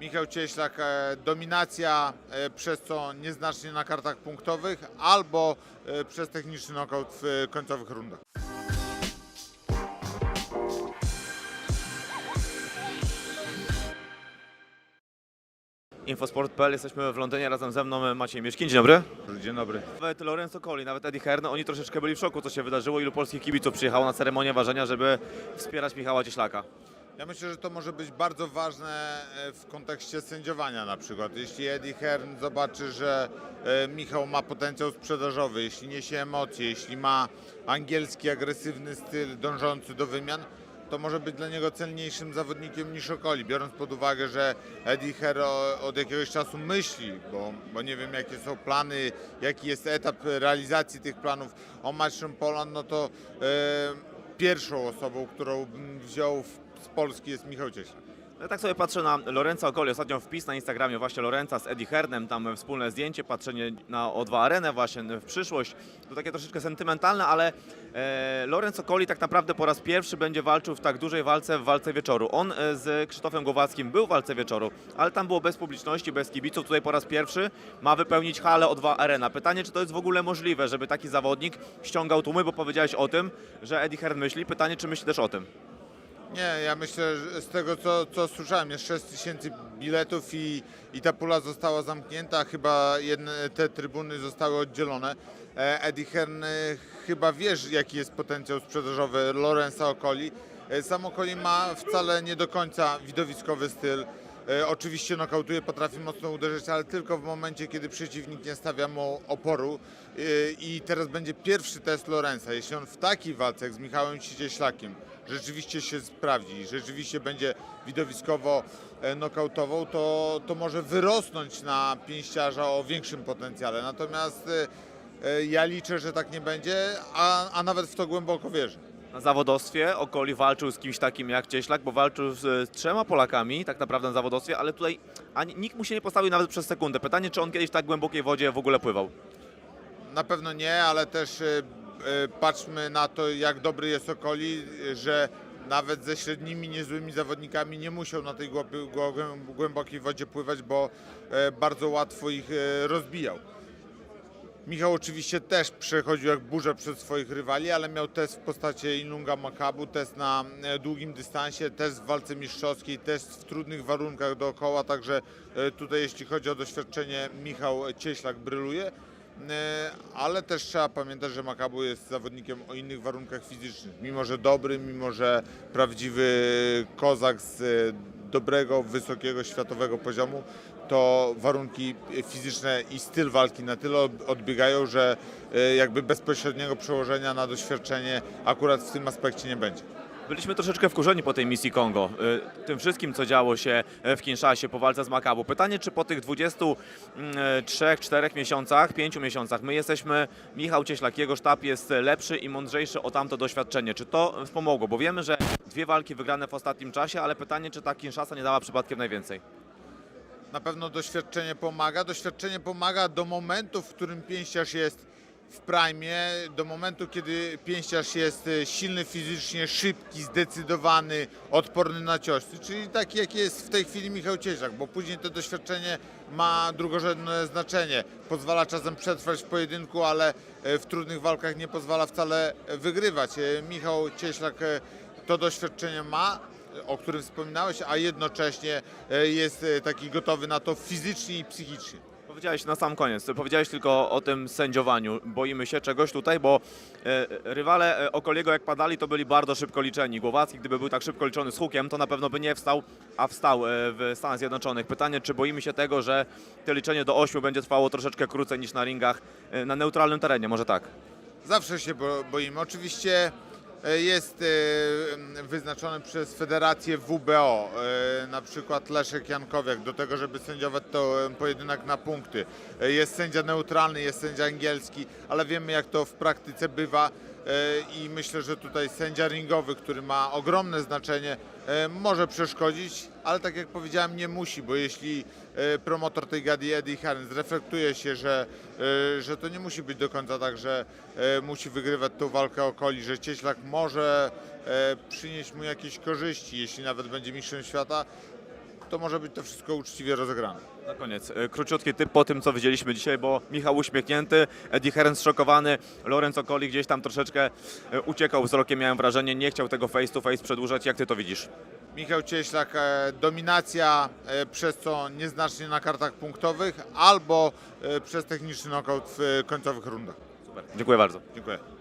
Michał Cieślak, e, dominacja, e, przez co nieznacznie na kartach punktowych, albo e, przez techniczny knockout w końcowych rundach. Infosport.pl, jesteśmy w Londynie, razem ze mną Maciej Mieszkin, dzień dobry. Dzień dobry. Nawet Lorenzo Colli, nawet Eddie Hearn, oni troszeczkę byli w szoku, co się wydarzyło, ilu polskich kibiców przyjechało na ceremonię ważenia, żeby wspierać Michała Cieślaka. Ja myślę, że to może być bardzo ważne e, w kontekście sędziowania na przykład. Jeśli Eddie Hearn zobaczy, że e, Michał ma potencjał sprzedażowy, jeśli niesie emocje, jeśli ma angielski, agresywny styl dążący do wymian, to może być dla niego celniejszym zawodnikiem niż Okoli, biorąc pod uwagę, że Eddie Hearn o- od jakiegoś czasu myśli, bo, bo nie wiem jakie są plany, jaki jest etap realizacji tych planów o Matchroom Poland, no to e, pierwszą osobą, którą bym wziął w, z Polski jest Michał Cieślak. Ja tak sobie patrzę na Lorenza Colli, ostatnio wpis na Instagramie właśnie Lorenza z Eddie Hearnem, tam wspólne zdjęcie, patrzenie na O2 Arenę właśnie w przyszłość. To takie troszeczkę sentymentalne, ale e, Lorenzo Colli tak naprawdę po raz pierwszy będzie walczył w tak dużej walce w walce wieczoru. On e, z Krzysztofem Głowackim był w walce wieczoru, ale tam było bez publiczności, bez kibiców. Tutaj po raz pierwszy ma wypełnić halę O2 Arena. Pytanie, czy to jest w ogóle możliwe, żeby taki zawodnik ściągał tłumy, bo powiedziałeś o tym, że Eddie Hearn myśli. Pytanie, czy myśli też o tym. Nie, ja myślę, że z tego co, co słyszałem, jest 6 tysięcy biletów i, i ta pula została zamknięta, chyba jedne, te trybuny zostały oddzielone. E, Eddie Hearn e, chyba wiesz, jaki jest potencjał sprzedażowy Lorenza Okoli. E, Sam Okoli ma wcale nie do końca widowiskowy styl. E, Oczywiście nokautuje, potrafi mocno uderzyć, ale tylko w momencie, kiedy przeciwnik nie stawia mu oporu. E, I teraz będzie pierwszy test Lorenza. Jeśli on w takiej walce jak z Michałem Cieślakiem rzeczywiście się sprawdzi, rzeczywiście będzie widowiskowo e, nokautował, to, to może wyrosnąć na pięściarza o większym potencjale. Natomiast ja liczę, że tak nie będzie, a, a nawet w to głęboko wierzę. Na zawodowstwie Okoli walczył z kimś takim jak Cieślak, bo walczył z, z trzema Polakami tak naprawdę na zawodowstwie, ale tutaj ani, nikt mu się nie postawił nawet przez sekundę. Pytanie, czy on kiedyś w tak głębokiej wodzie w ogóle pływał? Na pewno nie, ale też e, e, patrzmy na to, jak dobry jest Okoli, że nawet ze średnimi, niezłymi zawodnikami nie musiał na tej głębokiej wodzie pływać, bo e, bardzo łatwo ich rozbijał. Michał oczywiście też przechodził jak burza przez swoich rywali, ale miał test w postaci Inlunga Makabu, test na e, długim dystansie, test w walce mistrzowskiej, test w trudnych warunkach dookoła, także e, tutaj jeśli chodzi o doświadczenie Michał Cieślak bryluje. E, Ale też trzeba pamiętać, że Makabu jest zawodnikiem o innych warunkach fizycznych. Mimo, że dobry, mimo, że prawdziwy kozak z dobrego, wysokiego, światowego poziomu, to warunki fizyczne i styl walki na tyle od- odbiegają, że e, jakby bezpośredniego przełożenia na doświadczenie akurat w tym aspekcie nie będzie. Byliśmy troszeczkę wkurzeni po tej misji Kongo, y, tym wszystkim, co działo się e, w Kinszasie po walce z Makabu. Pytanie, czy po tych 23-4 miesiącach, 5 miesiącach, my jesteśmy, Michał Cieślak, jego sztab jest lepszy i mądrzejszy o tamto doświadczenie. Czy to wspomogło? Bo wiemy, że dwie walki wygrane w ostatnim czasie, ale pytanie, czy ta Kinszasa nie dała przypadkiem najwięcej? Na pewno doświadczenie pomaga. Doświadczenie pomaga do momentu, w którym pięściarz jest w prime, do momentu, kiedy pięściarz jest e, silny fizycznie, szybki, zdecydowany, odporny na ciosy, czyli taki, jaki jest w tej chwili Michał Cieślak, bo później to doświadczenie ma drugorzędne znaczenie. Pozwala czasem przetrwać w pojedynku, ale e, w trudnych walkach nie pozwala wcale wygrywać. E, Michał Cieślak to doświadczenie ma, o którym wspominałeś, a jednocześnie e, jest e, taki gotowy na to fizycznie i psychicznie. Powiedziałeś na sam koniec, powiedziałeś tylko o tym sędziowaniu. Boimy się czegoś tutaj, bo e, rywale Okoliego jak padali, to byli bardzo szybko liczeni. Głowacki, gdyby był tak szybko liczony z hukiem, to na pewno by nie wstał, a wstał w Stanach Zjednoczonych. Pytanie, czy boimy się tego, że to liczenie do 8 będzie trwało troszeczkę krócej niż na ringach na neutralnym terenie, może tak? Zawsze się bo, boimy. Oczywiście jest e, wyznaczony przez Federację WBO, e, na przykład Leszek Jankowiak, do tego, żeby sędziować to e, pojedynek na punkty. E, Jest sędzia neutralny, jest sędzia angielski, ale wiemy jak to w praktyce bywa. e, i myślę, że tutaj sędzia ringowy, który ma ogromne znaczenie, e, może przeszkodzić, ale tak jak powiedziałem, nie musi, bo jeśli e, promotor tej gady Eddie Hearn zreflektuje się, że, e, że to nie musi być do końca tak, że e, musi wygrywać tą walkę o koli, że Cieślak może e, przynieść mu jakieś korzyści, jeśli nawet będzie mistrzem świata, to może być to wszystko uczciwie rozegrane. Na koniec, e, króciutki typ po tym, co widzieliśmy dzisiaj, bo Michał uśmiechnięty, Eddie Hearn zszokowany, Lorenzo Colli gdzieś tam troszeczkę e, uciekał wzrokiem, miałem wrażenie, nie chciał tego face to face przedłużać. Jak ty to widzisz? Michał Cieślak, e, dominacja, przez co nieznacznie na kartach punktowych, albo przez techniczny knockout w końcowych rundach. Super. Dziękuję bardzo. Dziękuję.